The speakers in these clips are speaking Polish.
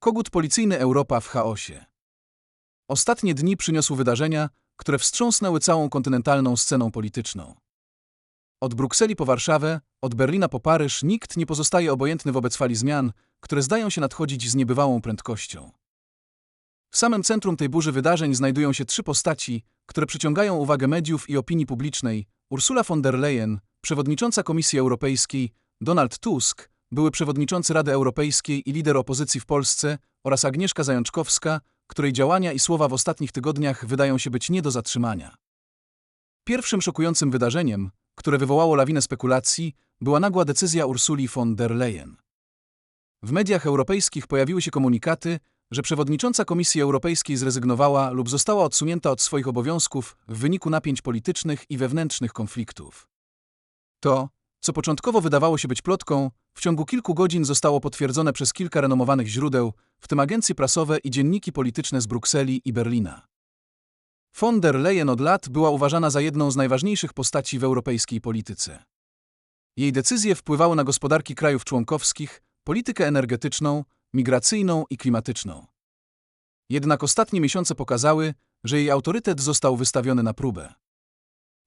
Kogut policyjny Europa w chaosie. Ostatnie dni przyniosły wydarzenia, które wstrząsnęły całą kontynentalną sceną polityczną. Od Brukseli po Warszawę, od Berlina po Paryż nikt nie pozostaje obojętny wobec fali zmian, które zdają się nadchodzić z niebywałą prędkością. W samym centrum tej burzy wydarzeń znajdują się trzy postaci, które przyciągają uwagę mediów i opinii publicznej: Ursula von der Leyen, przewodnicząca Komisji Europejskiej, Donald Tusk, były przewodniczący Rady Europejskiej i lider opozycji w Polsce oraz Agnieszka Zajączkowska, której działania i słowa w ostatnich tygodniach wydają się być nie do zatrzymania. Pierwszym szokującym wydarzeniem, które wywołało lawinę spekulacji, była nagła decyzja Ursuli von der Leyen. W mediach europejskich pojawiły się komunikaty, że przewodnicząca Komisji Europejskiej zrezygnowała lub została odsunięta od swoich obowiązków w wyniku napięć politycznych i wewnętrznych konfliktów. To, co początkowo wydawało się być plotką, w ciągu kilku godzin zostało potwierdzone przez kilka renomowanych źródeł, w tym agencje prasowe i dzienniki polityczne z Brukseli i Berlina. Von der Leyen od lat była uważana za jedną z najważniejszych postaci w europejskiej polityce. Jej decyzje wpływały na gospodarki krajów członkowskich, politykę energetyczną, migracyjną i klimatyczną. Jednak ostatnie miesiące pokazały, że jej autorytet został wystawiony na próbę.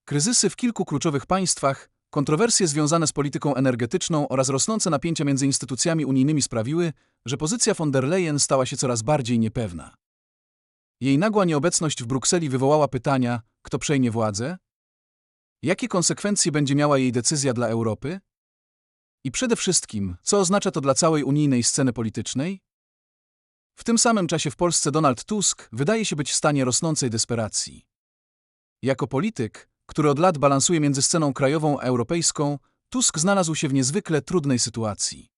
Kryzysy w kilku kluczowych państwach, kontrowersje związane z polityką energetyczną oraz rosnące napięcia między instytucjami unijnymi sprawiły, że pozycja von der Leyen stała się coraz bardziej niepewna. Jej nagła nieobecność w Brukseli wywołała pytania, kto przejmie władzę? Jakie konsekwencje będzie miała jej decyzja dla Europy? I przede wszystkim, co oznacza to dla całej unijnej sceny politycznej? W tym samym czasie w Polsce Donald Tusk wydaje się być w stanie rosnącej desperacji. Jako polityk, który od lat balansuje między sceną krajową a europejską, Tusk znalazł się w niezwykle trudnej sytuacji.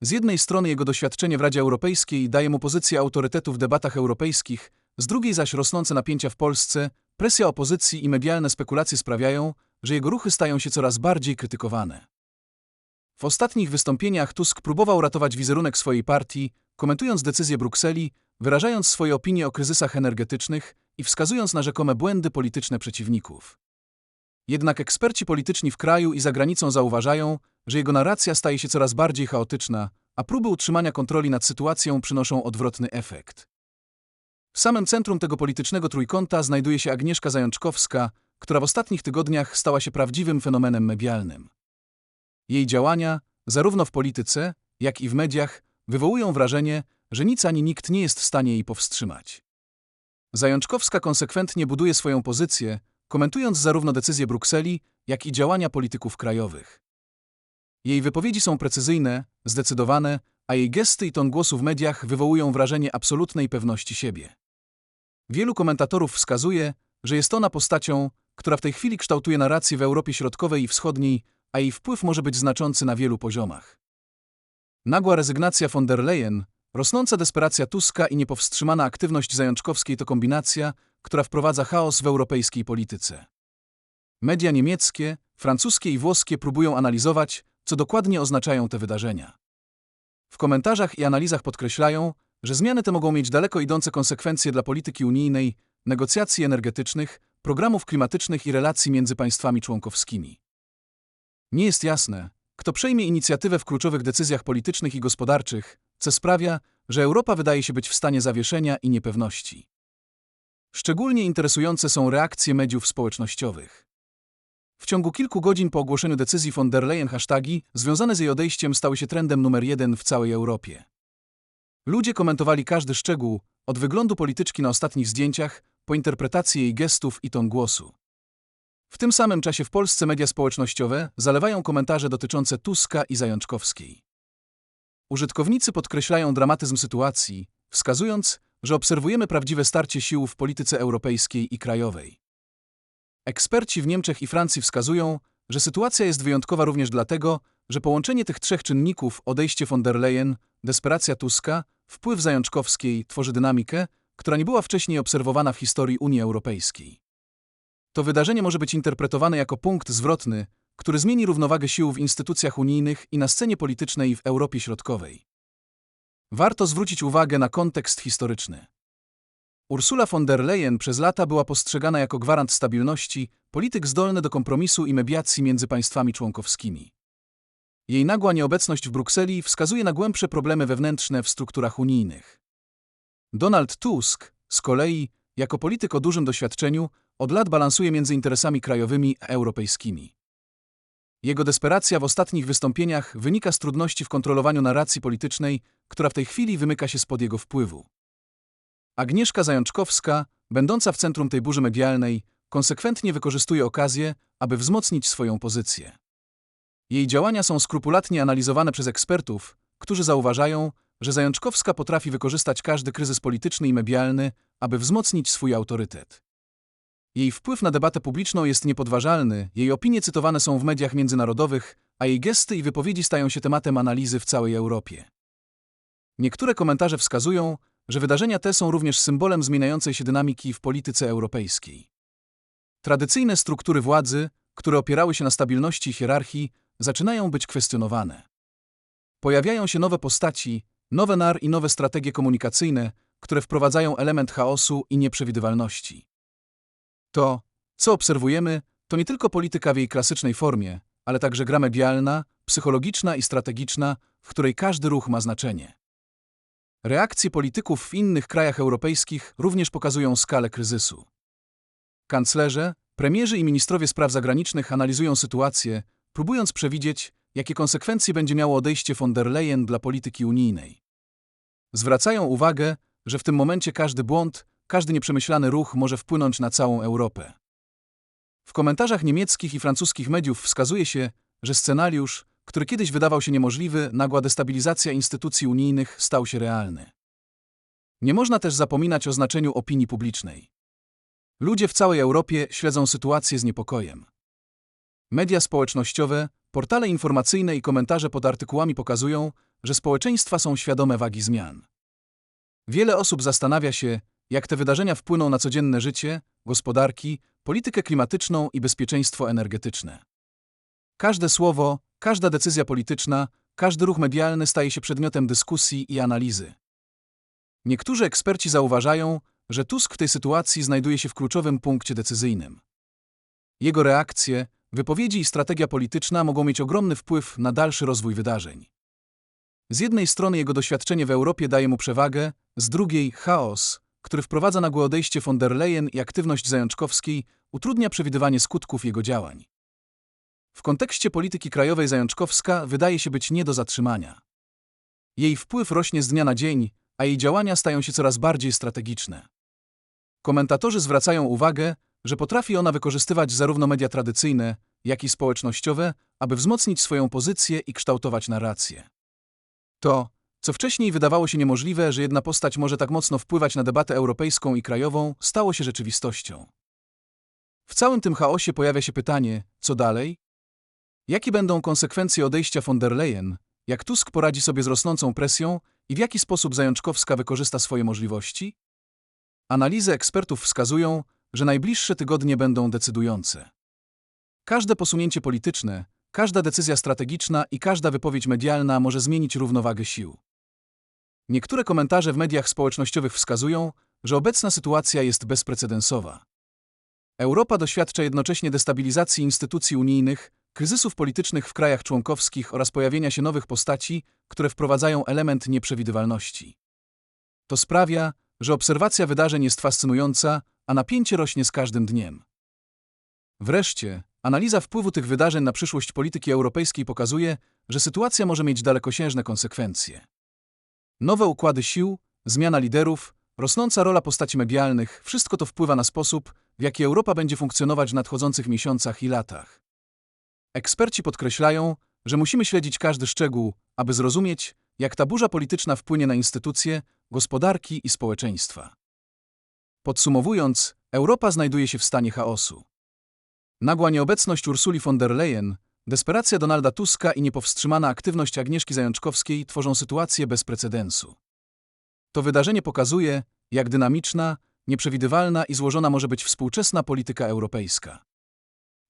Z jednej strony jego doświadczenie w Radzie Europejskiej daje mu pozycję autorytetu w debatach europejskich, z drugiej zaś rosnące napięcia w Polsce, presja opozycji i medialne spekulacje sprawiają, że jego ruchy stają się coraz bardziej krytykowane. W ostatnich wystąpieniach Tusk próbował ratować wizerunek swojej partii, komentując decyzje Brukseli, wyrażając swoje opinie o kryzysach energetycznych i wskazując na rzekome błędy polityczne przeciwników. Jednak eksperci polityczni w kraju i za granicą zauważają, że jego narracja staje się coraz bardziej chaotyczna, a próby utrzymania kontroli nad sytuacją przynoszą odwrotny efekt. W samym centrum tego politycznego trójkąta znajduje się Agnieszka Zajączkowska, która w ostatnich tygodniach stała się prawdziwym fenomenem medialnym. Jej działania, zarówno w polityce, jak i w mediach, wywołują wrażenie, że nic ani nikt nie jest w stanie jej powstrzymać. Zajączkowska konsekwentnie buduje swoją pozycję, komentując zarówno decyzje Brukseli, jak i działania polityków krajowych. Jej wypowiedzi są precyzyjne, zdecydowane, a jej gesty i ton głosu w mediach wywołują wrażenie absolutnej pewności siebie. Wielu komentatorów wskazuje, że jest ona postacią, która w tej chwili kształtuje narrację w Europie Środkowej i Wschodniej, a jej wpływ może być znaczący na wielu poziomach. Nagła rezygnacja von der Leyen, rosnąca desperacja Tuska i niepowstrzymana aktywność Zajączkowskiej to kombinacja, która wprowadza chaos w europejskiej polityce. Media niemieckie, francuskie i włoskie próbują analizować, co dokładnie oznaczają te wydarzenia. W komentarzach i analizach podkreślają, że zmiany te mogą mieć daleko idące konsekwencje dla polityki unijnej, negocjacji energetycznych, programów klimatycznych i relacji między państwami członkowskimi. Nie jest jasne, kto przejmie inicjatywę w kluczowych decyzjach politycznych i gospodarczych, co sprawia, że Europa wydaje się być w stanie zawieszenia i niepewności. Szczególnie interesujące są reakcje mediów społecznościowych. W ciągu kilku godzin po ogłoszeniu decyzji von der Leyen hasztagi związane z jej odejściem stały się trendem numer jeden w całej Europie. Ludzie komentowali każdy szczegół, od wyglądu polityczki na ostatnich zdjęciach, po interpretację jej gestów i ton głosu. W tym samym czasie w Polsce media społecznościowe zalewają komentarze dotyczące Tuska i Zajączkowskiej. Użytkownicy podkreślają dramatyzm sytuacji, wskazując, że obserwujemy prawdziwe starcie sił w polityce europejskiej i krajowej. Eksperci w Niemczech i Francji wskazują, że sytuacja jest wyjątkowa również dlatego, że połączenie tych trzech czynników odejście von der Leyen, desperacja Tuska, wpływ Zajączkowskiej tworzy dynamikę, która nie była wcześniej obserwowana w historii Unii Europejskiej. To wydarzenie może być interpretowane jako punkt zwrotny, który zmieni równowagę sił w instytucjach unijnych i na scenie politycznej w Europie Środkowej. Warto zwrócić uwagę na kontekst historyczny. Ursula von der Leyen przez lata była postrzegana jako gwarant stabilności, polityk zdolny do kompromisu i mediacji między państwami członkowskimi. Jej nagła nieobecność w Brukseli wskazuje na głębsze problemy wewnętrzne w strukturach unijnych. Donald Tusk, z kolei, jako polityk o dużym doświadczeniu, od lat balansuje między interesami krajowymi a europejskimi. Jego desperacja w ostatnich wystąpieniach wynika z trudności w kontrolowaniu narracji politycznej, która w tej chwili wymyka się spod jego wpływu. Agnieszka Zajączkowska, będąca w centrum tej burzy medialnej, konsekwentnie wykorzystuje okazję, aby wzmocnić swoją pozycję. Jej działania są skrupulatnie analizowane przez ekspertów, którzy zauważają, że Zajączkowska potrafi wykorzystać każdy kryzys polityczny i medialny, aby wzmocnić swój autorytet. Jej wpływ na debatę publiczną jest niepodważalny, jej opinie cytowane są w mediach międzynarodowych, a jej gesty i wypowiedzi stają się tematem analizy w całej Europie. Niektóre komentarze wskazują, że wydarzenia te są również symbolem zmieniającej się dynamiki w polityce europejskiej. Tradycyjne struktury władzy, które opierały się na stabilności i hierarchii, zaczynają być kwestionowane. Pojawiają się nowe postaci, nowe nar i nowe strategie komunikacyjne, które wprowadzają element chaosu i nieprzewidywalności. To, co obserwujemy, to nie tylko polityka w jej klasycznej formie, ale także gra medialna, psychologiczna i strategiczna, w której każdy ruch ma znaczenie. Reakcje polityków w innych krajach europejskich również pokazują skalę kryzysu. Kanclerze, premierzy i ministrowie spraw zagranicznych analizują sytuację, próbując przewidzieć, jakie konsekwencje będzie miało odejście von der Leyen dla polityki unijnej. Zwracają uwagę, że w tym momencie każdy błąd, każdy nieprzemyślany ruch może wpłynąć na całą Europę. W komentarzach niemieckich i francuskich mediów wskazuje się, że scenariusz, który kiedyś wydawał się niemożliwy, nagła destabilizacja instytucji unijnych, stał się realny. Nie można też zapominać o znaczeniu opinii publicznej. Ludzie w całej Europie śledzą sytuację z niepokojem. Media społecznościowe, portale informacyjne i komentarze pod artykułami pokazują, że społeczeństwa są świadome wagi zmian. Wiele osób zastanawia się, jak te wydarzenia wpłyną na codzienne życie, gospodarki, politykę klimatyczną i bezpieczeństwo energetyczne. Każde słowo, każda decyzja polityczna, każdy ruch medialny staje się przedmiotem dyskusji i analizy. Niektórzy eksperci zauważają, że Tusk w tej sytuacji znajduje się w kluczowym punkcie decyzyjnym. Jego reakcje, wypowiedzi i strategia polityczna mogą mieć ogromny wpływ na dalszy rozwój wydarzeń. Z jednej strony jego doświadczenie w Europie daje mu przewagę, z drugiej chaos, który wprowadza nagłe odejście von der Leyen i aktywność Zajączkowskiej, utrudnia przewidywanie skutków jego działań. W kontekście polityki krajowej Zajączkowska wydaje się być nie do zatrzymania. Jej wpływ rośnie z dnia na dzień, a jej działania stają się coraz bardziej strategiczne. Komentatorzy zwracają uwagę, że potrafi ona wykorzystywać zarówno media tradycyjne, jak i społecznościowe, aby wzmocnić swoją pozycję i kształtować narrację. To, co wcześniej wydawało się niemożliwe, że jedna postać może tak mocno wpływać na debatę europejską i krajową, stało się rzeczywistością. W całym tym chaosie pojawia się pytanie, co dalej? Jakie będą konsekwencje odejścia von der Leyen, jak Tusk poradzi sobie z rosnącą presją i w jaki sposób Zajączkowska wykorzysta swoje możliwości? Analizy ekspertów wskazują, że najbliższe tygodnie będą decydujące. Każde posunięcie polityczne, każda decyzja strategiczna i każda wypowiedź medialna może zmienić równowagę sił. Niektóre komentarze w mediach społecznościowych wskazują, że obecna sytuacja jest bezprecedensowa. Europa doświadcza jednocześnie destabilizacji instytucji unijnych, kryzysów politycznych w krajach członkowskich oraz pojawienia się nowych postaci, które wprowadzają element nieprzewidywalności. To sprawia, że obserwacja wydarzeń jest fascynująca, a napięcie rośnie z każdym dniem. Wreszcie, analiza wpływu tych wydarzeń na przyszłość polityki europejskiej pokazuje, że sytuacja może mieć dalekosiężne konsekwencje. Nowe układy sił, zmiana liderów, rosnąca rola postaci medialnych wszystko to wpływa na sposób, w jaki Europa będzie funkcjonować w nadchodzących miesiącach i latach. Eksperci podkreślają, że musimy śledzić każdy szczegół, aby zrozumieć, jak ta burza polityczna wpłynie na instytucje, gospodarki i społeczeństwa. Podsumowując, Europa znajduje się w stanie chaosu. Nagła nieobecność Ursuli von der Leyen, desperacja Donalda Tuska i niepowstrzymana aktywność Agnieszki Zajączkowskiej tworzą sytuację bez precedensu. To wydarzenie pokazuje, jak dynamiczna, nieprzewidywalna i złożona może być współczesna polityka europejska.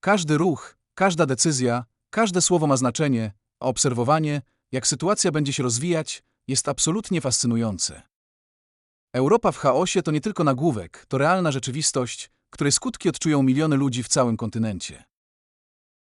Każdy ruch, każda decyzja, każde słowo ma znaczenie, a obserwowanie, jak sytuacja będzie się rozwijać, jest absolutnie fascynujące. Europa w chaosie to nie tylko nagłówek, to realna rzeczywistość, której skutki odczują miliony ludzi w całym kontynencie.